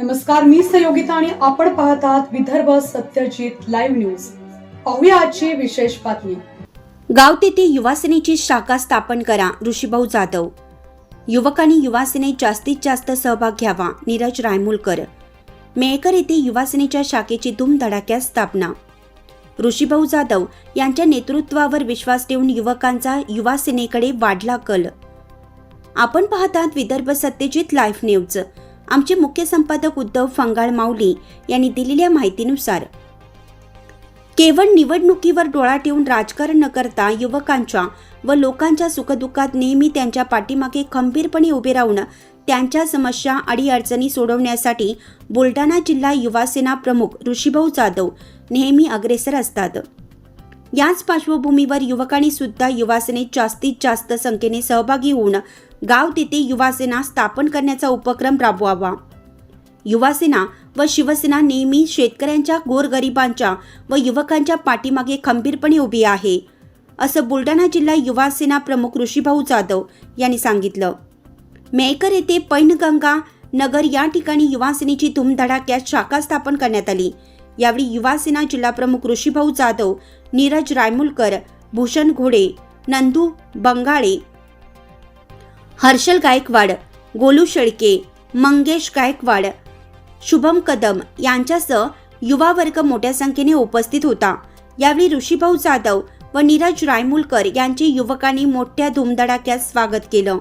नमस्कार मी सहयोगिता आणि आपण पाहत आहात विदर्भ सत्यजित लाईव्ह न्यूज. पाहूया आजची विशेष बातमी. गाव तेथे युवासेनेची शाखा स्थापन करा ऋषीभाऊ जाधव. युवकांनी युवासेनेत जास्तीत जास्त सहभाग घ्यावा नीरज रायमुलकर. मेळकर येथे युवासेनेच्या शाखेची धूमधडाक्यात स्थापना. ऋषीभाऊ जाधव यांच्या नेतृत्वावर विश्वास ठेवून युवकांचा युवासेनेकडे वाढला कल. आपण पाहतात विदर्भ सत्यजित लाईव्ह न्यूज. आमचे मुख्य संपादक उद्धव फंगाळ माऊली यांनी दिलेल्या माहितीनुसार केवळ निवडणुकीवर डोळा ठेवून राजकारण न करता युवकांच्या व लोकांच्या सुखदुःखात नेहमी त्यांच्या पाठीमागे खंबीरपणे उभे राहून त्यांच्या समस्या अडीअडचणी सोडवण्यासाठी बुलढाणा जिल्हा युवासेना प्रमुख ऋषीभाऊ जाधव नेहमी अग्रेसर असतात. याच पार्श्वभूमीवर युवकांनी सुद्धा युवासेनेत जास्तीत जास्त संख्येने सहभागी होऊन गाव तेथे युवासेना स्थापन करण्याचा उपक्रम राबवावा. युवासेना व शिवसेना नेहमी शेतकऱ्यांच्या गोरगरिबांच्या व युवकांच्या पाठीमागे खंबीरपणे उभी आहे असं बुलढाणा जिल्हा युवासेना प्रमुख ऋषीभाऊ जाधव यांनी सांगितलं. मेळकर येथे पैनगंगा नगर या ठिकाणी युवासेनेची धूमधडाक्यात शाखा स्थापन करण्यात आली. यावेळी युवासेना जिल्हाप्रमुख ऋषीभाऊ जाधव नीरज रायमुलकर भूषण घोडे नंदू बंगाळे हर्षल गायकवाड गोलू शेळके मंगेश गायकवाड. शुभम कदम यांच्यासह युवा वर्ग मोठ्या संख्येने उपस्थित होता. यावेळी ऋषीभाऊ जाधव व नीरज रायमुलकर यांचे युवकांनी मोठ्या धुमधडाक्यात स्वागत केलं.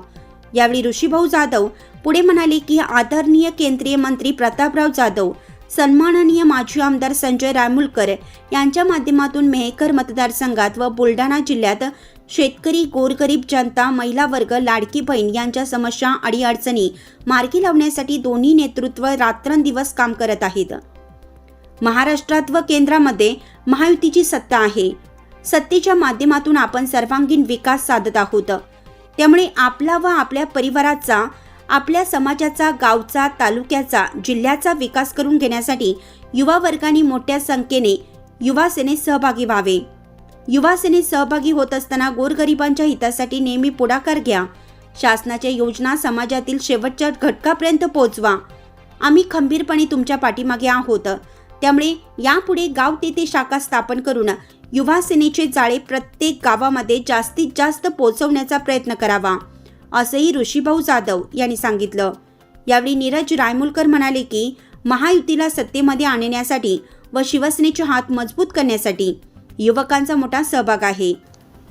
यावेळी ऋषीभाऊ जाधव पुढे म्हणाले की आदरणीय केंद्रीय मंत्री प्रतापराव जाधव सन्माननीय माजी आमदार संजय रायमुलकर यांच्या माध्यमातून मेहकर मतदारसंघात व बुलढाणा जिल्ह्यात शेतकरी गोरगरीब जनता महिला वर्ग लाडकी बहीण यांच्या समस्या अडीअडचणी मार्गी लावण्यासाठी दोन्ही नेतृत्व रात्रंदिवस काम करत आहेत. महाराष्ट्रात व केंद्रामध्ये महायुतीची सत्ता आहे. सत्तेच्या माध्यमातून आपण सर्वांगीण विकास साधत आहोत. त्यामुळे आपला व आपल्या परिवाराचा आपल्या समाजाचा गावचा तालुक्याचा जिल्ह्याचा विकास करून घेण्यासाठी युवा वर्गाने मोठ्या संख्येने युवा सेनेत सहभागी व्हावे. युवा सेनेत सहभागी होत असताना गोरगरिबांच्या हितासाठी नेहमी पुढाकार घ्या. शासनाच्या योजना समाजातील शेवटच्या घटकापर्यंत पोहोचवा. आम्ही खंबीरपणे तुमच्या पाठीमागे आहोत. त्यामुळे यापुढे गाव तेथे शाखा स्थापन करून युवा सेनेचे जाळे प्रत्येक गावामध्ये जास्तीत जास्त पोहोचवण्याचा प्रयत्न करावा. असंही ऋषीभाऊ जाधव यांनी सांगितलं. यावेळी नीरज रायमुलकर म्हणाले की महायुतीला सत्तेमध्ये आणण्यासाठी व शिवसेनेचे हात मजबूत करण्यासाठी युवकांचा मोठा सहभाग आहे.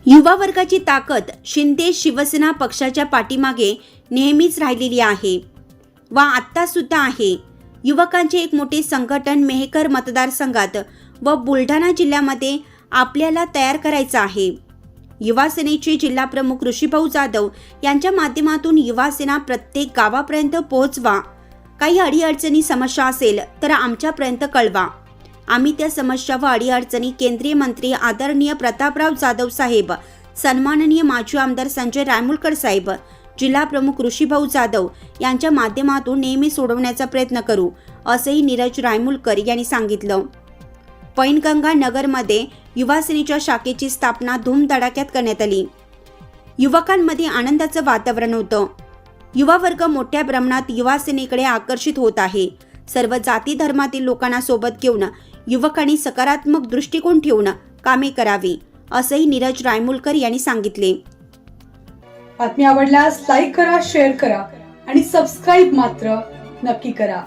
युवा वर्गाची ताकद शिंदे शिवसेना पक्षाच्या पाठीमागे नेहमीच राहिलेली आहे. व आत्ता सुद्धा आहे. युवकांचे एक मोठे संघटन मेहकर मतदारसंघात व बुलढाणा जिल्ह्यामध्ये आपल्याला तयार करायचं आहे. युवा सेनेचे जिल्हा प्रमुख ऋषीभाऊ जाधव यांच्या माध्यमातून युवा सेना प्रत्येक गावापर्यंत पोहोचवा. काही अडीअडचणी समस्या असेल तर आमच्यापर्यंत कळवा. आम्ही त्या समस्या व अडीअडचणी केंद्रीय मंत्री आदरणीय प्रतापराव जाधव साहेब सन्माननीय माजी आमदार संजय रायमुलकर साहेब जिल्हा प्रमुख ऋषीभाऊ जाधव यांच्या माध्यमातून नेहमी सोडवण्याचा प्रयत्न करू असंही नीरज रायमुलकर यांनी सांगितलं. पैनगंगा नगरमध्ये युवासेनेच्या शाखेची स्थापना धूमधडाक्यात करण्यात आली. युवकांमध्ये आनंदाचं वातावरण होतं. युवा वर्ग मोठ्या प्रमाणात युवासेनेकडे आकर्षित होत आहे. सर्व जाती धर्मातील लोकांना सोबत घेऊन युवकांनी सकारात्मक दृष्टिकोन ठेवून कामे करावी असंही नीरज रायमुलकर यांनी सांगितले. बातमी आवडल्यास लाईक करा शेअर करा आणि सबस्क्राईब मात्र नक्की करा.